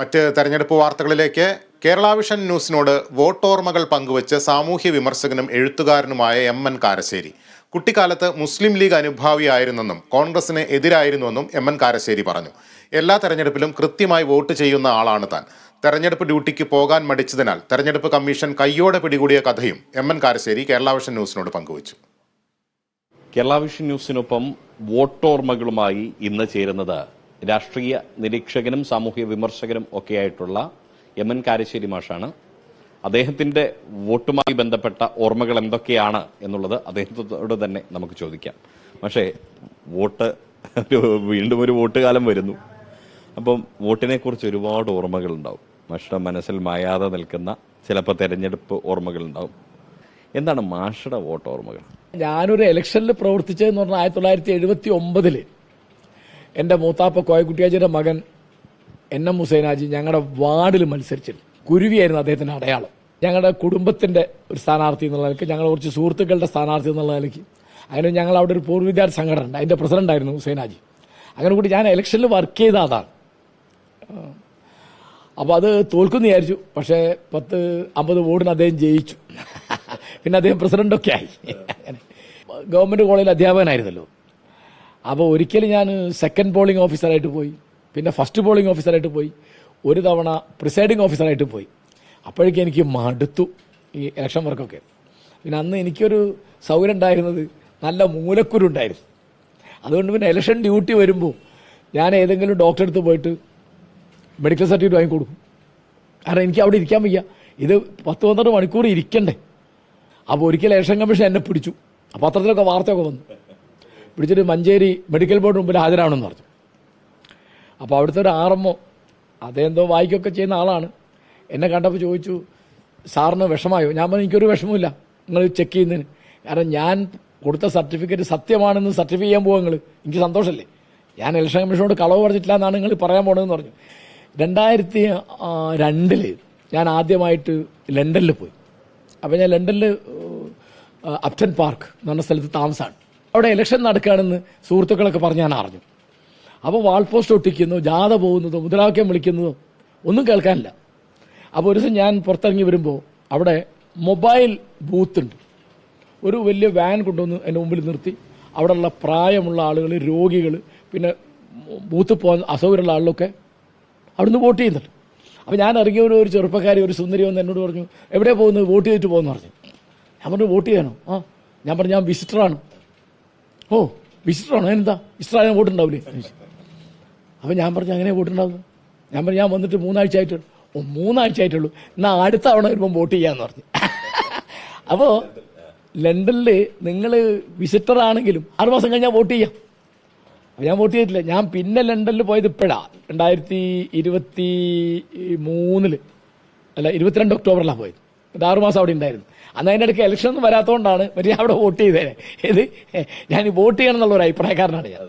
മറ്റ് തെരഞ്ഞെടുപ്പ് വാർത്തകളിലേക്ക് കേരള വിഷൻ ന്യൂസിനോട് വോട്ടോർമകൾ പങ്കുവച്ച് സാമൂഹ്യ വിമർശകനും എഴുത്തുകാരനുമായ എം എൻ കാരശ്ശേരി. കുട്ടിക്കാലത്ത് മുസ്ലിം ലീഗ് അനുഭാവിയായിരുന്നെന്നും കോൺഗ്രസിന് എതിരായിരുന്നുവെന്നും എം എൻ കാരശ്ശേരി പറഞ്ഞു. എല്ലാ തെരഞ്ഞെടുപ്പിലും കൃത്യമായി വോട്ട് ചെയ്യുന്ന ആളാണ് താൻ. തെരഞ്ഞെടുപ്പ് ഡ്യൂട്ടിക്ക് പോകാൻ മടിച്ചതിനാൽ തെരഞ്ഞെടുപ്പ് കമ്മീഷൻ കയ്യോടെ പിടികൂടിയ കഥയും എം എൻ കാരശ്ശേരി കേരളാവിഷൻ ന്യൂസിനോട് പങ്കുവച്ചു. കേരളാവിഷൻ ന്യൂസിനൊപ്പം വോട്ടോർമകളുമായി ഇന്ന് ചേരുന്നത് രാഷ്ട്രീയ നിരീക്ഷകനും സാമൂഹ്യ വിമർശകനും ഒക്കെയായിട്ടുള്ള എം എൻ കാരശ്ശേരി മാഷാണ്. അദ്ദേഹത്തിന്റെ വോട്ടുമായി ബന്ധപ്പെട്ട ഓർമ്മകൾ എന്തൊക്കെയാണ് എന്നുള്ളത് അദ്ദേഹത്തോട് തന്നെ നമുക്ക് ചോദിക്കാം. പക്ഷേ വോട്ട് വീണ്ടും ഒരു വോട്ട് കാലം വരുന്നു. അപ്പം വോട്ടിനെ കുറിച്ച് ഒരുപാട് ഓർമ്മകൾ ഉണ്ടാവും. മാഷയുടെ മനസ്സിൽ മായാതെ നിൽക്കുന്ന ചിലപ്പോൾ തെരഞ്ഞെടുപ്പ് ഓർമ്മകൾ ഉണ്ടാവും. എന്താണ് മാഷയുടെ വോട്ട് ഓർമ്മകൾ? ഞാനൊരു ഇലക്ഷനിൽ പ്രവർത്തിച്ചതെന്ന് പറഞ്ഞാൽ ആയിരത്തി തൊള്ളായിരത്തി എഴുപത്തി ഒമ്പതിൽ എന്റെ മൂത്താപ്പ കോയക്കുട്ടിയാജിയുടെ മകൻ എൻ എം ഹുസൈനാജി ഞങ്ങളുടെ വാർഡിൽ മത്സരിച്ചിരുന്നു. കുരുവിയായിരുന്നു അദ്ദേഹത്തിന്റെ അടയാളം. ഞങ്ങളുടെ കുടുംബത്തിന്റെ ഒരു സ്ഥാനാർത്ഥി എന്നുള്ള നിലയ്ക്ക് ഞങ്ങളുടെ കുറച്ച് സുഹൃത്തുക്കളുടെ സ്ഥാനാർത്ഥി എന്നുള്ള നിലയ്ക്ക് അങ്ങനെ ഞങ്ങൾ അവിടെ ഒരു വിദ്യാർത്ഥി സംഘടന ഉണ്ട് അതിന്റെ പ്രസിഡന്റ് ആയിരുന്നു ഹുസൈനാജി. അങ്ങനെ കൂടി ഞാൻ ഇലക്ഷനിൽ വർക്ക് ചെയ്ത അതാണ് അപ്പോൾ അത് തോൽക്കുന്നു വിചാരിച്ചു. പക്ഷേ പത്ത് അമ്പത് വോട്ടിന് അദ്ദേഹം ജയിച്ചു. പിന്നെ അദ്ദേഹം പ്രസിഡന്റൊക്കെ ആയി. ഗവൺമെന്റ് കോളേജിൽ അധ്യാപകനായിരുന്നല്ലോ. അപ്പോൾ ഒരിക്കൽ ഞാൻ സെക്കൻഡ് പോളിംഗ് ഓഫീസറായിട്ട് പോയി. പിന്നെ ഫസ്റ്റ് പോളിംഗ് ഓഫീസറായിട്ട് പോയി. ഒരു തവണ പ്രിസൈഡിംഗ് ഓഫീസറായിട്ട് പോയി. അപ്പോഴേക്കും എനിക്ക് മടുത്തു ഈ ഇലക്ഷൻ വർക്കൊക്കെ പിന്നെ അന്ന് എനിക്കൊരു സൗകര്യം ഉണ്ടായിരുന്നത് നല്ല മൂലക്കുരു ഉണ്ടായിരുന്നു. അതുകൊണ്ട് പിന്നെ ഇലക്ഷൻ ഡ്യൂട്ടി വരുമ്പോൾ ഞാൻ ഏതെങ്കിലും ഡോക്ടറെ അടുത്ത് പോയിട്ട് മെഡിക്കൽ സർട്ടിഫിക്കറ്റ് വാങ്ങിക്കൊടുക്കും. കാരണം എനിക്ക് അവിടെ ഇരിക്കാൻ വയ്യ. ഇത് പത്ത് പന്ത്രണ്ട് മണിക്കൂർ ഇരിക്കണ്ടേ. അപ്പോൾ ഒരിക്കൽ ഇലക്ഷൻ കമ്മീഷൻ എന്നെ പിടിച്ചു. അപ്പോൾ പത്രത്തിലൊക്കെ വാർത്തയൊക്കെ വന്നു. പിടിച്ചിട്ട് മഞ്ചേരി മെഡിക്കൽ ബോർഡ് മുമ്പിൽ ഹാജരാണെന്ന് പറഞ്ഞു. അപ്പോൾ അവിടുത്തെ ഒരു ആർ എം ഒ അതെന്തോ വായിക്കൊക്കെ ചെയ്യുന്ന ആളാണ്. എന്നെ കണ്ടപ്പോൾ ചോദിച്ചു സാറിന് വിഷമായോ? ഞാൻ പറഞ്ഞു എനിക്കൊരു വിഷമമില്ല നിങ്ങൾ ചെക്ക് ചെയ്യുന്നതിന്. കാരണം ഞാൻ കൊടുത്ത സർട്ടിഫിക്കറ്റ് സത്യമാണെന്ന് സർട്ടിഫൈ ചെയ്യാൻ പോകുക നിങ്ങൾ എനിക്ക് സന്തോഷമല്ലേ ഞാൻ ഇലക്ഷൻ കമ്മീഷനോട് കളവ് പറഞ്ഞിട്ടില്ല എന്നാണ് നിങ്ങൾ പറയാൻ പോണതെന്ന് പറഞ്ഞു. രണ്ടായിരത്തി രണ്ടിൽ ഞാൻ ആദ്യമായിട്ട് ലണ്ടനിൽ പോയി. അപ്പോൾ ഞാൻ ലണ്ടനിൽ അപ്റ്റൻ പാർക്ക് എന്ന് പറഞ്ഞ സ്ഥലത്ത് താമസമാണ് അവിടെ ഇലക്ഷൻ നടക്കുകയാണെന്ന് സുഹൃത്തുക്കളൊക്കെ പറഞ്ഞ് ഞാൻ അറിഞ്ഞു. അപ്പോൾ വാൾ പോസ്റ്റ് ഒട്ടിക്കുന്നു ജാഥ പോകുന്നതോ മുദ്രാവാക്യം വിളിക്കുന്നതോ ഒന്നും കേൾക്കാനില്ല. അപ്പോൾ ഒരു ദിവസം ഞാൻ പുറത്തിറങ്ങി വരുമ്പോൾ അവിടെ മൊബൈൽ ബൂത്ത് ഉണ്ട്. ഒരു വലിയ വാൻ കൊണ്ടുവന്ന് എന്റെ മുമ്പിൽ നിർത്തി. അവിടെയുള്ള പ്രായമുള്ള ആളുകൾ രോഗികൾ പിന്നെ ബൂത്ത് പോകാൻ അസൗകര്യമുള്ള ആളുകളൊക്കെ അവിടുന്ന് വോട്ട് ചെയ്യുന്നുണ്ട്. അപ്പോൾ ഞാൻ ഇറങ്ങിയ ഒരു ചെറുപ്പക്കാരി ഒരു സുന്ദരി വന്ന് എന്നോട് പറഞ്ഞു എവിടെ പോകുന്നത്? വോട്ട് ചെയ്തിട്ട് പോകുന്നു പറഞ്ഞു. ഞാൻ പറഞ്ഞു വോട്ട് ചെയ്യാനോ ആ ഞാൻ പറഞ്ഞു ഞാൻ വിസിറ്ററാണ് ഓ വിസിറ്ററാണോ? എന്താ വിസിറ്റർ വോട്ടുണ്ടാവില്ലേ അപ്പോൾ ഞാൻ പറഞ്ഞു അങ്ങനെ വോട്ട് ഉണ്ടാവുന്നു ഞാൻ പറഞ്ഞു ഞാൻ വന്നിട്ട് മൂന്നാഴ്ച ആയിട്ടുള്ളൂ ഓ മൂന്നാഴ്ച ആയിട്ടുള്ളൂ എന്നാൽ അടുത്ത തവണ വരുമ്പോൾ വോട്ട് ചെയ്യാമെന്ന് പറഞ്ഞു. അപ്പോൾ ലണ്ടനിൽ നിങ്ങൾ വിസിറ്റർ ആണെങ്കിലും ആറ് മാസം കഴിഞ്ഞാൽ വോട്ട് ചെയ്യാം. ഞാൻ വോട്ട് ചെയ്തിട്ടില്ല. ഞാൻ പിന്നെ ലണ്ടനിൽ പോയത് ഇപ്പോഴാണ് രണ്ടായിരത്തി ഇരുപത്തി മൂന്നിൽ. അല്ല ഇരുപത്തിരണ്ട് ഒക്ടോബറിലാണ് പോയത്. ആറുമാസം അവിടെ ഉണ്ടായിരുന്നു. അന്ന് അതിന്റെ ഇടയ്ക്ക് ഇലക്ഷൻ ഒന്നും വരാത്തതുകൊണ്ടാണ് മറ്റേ അവിടെ വോട്ട് ചെയ്തേനെ ഇത് ഞാൻ വോട്ട് ചെയ്യണം എന്നുള്ള ഒരു അഭിപ്രായക്കാരനാണ് ഞാൻ.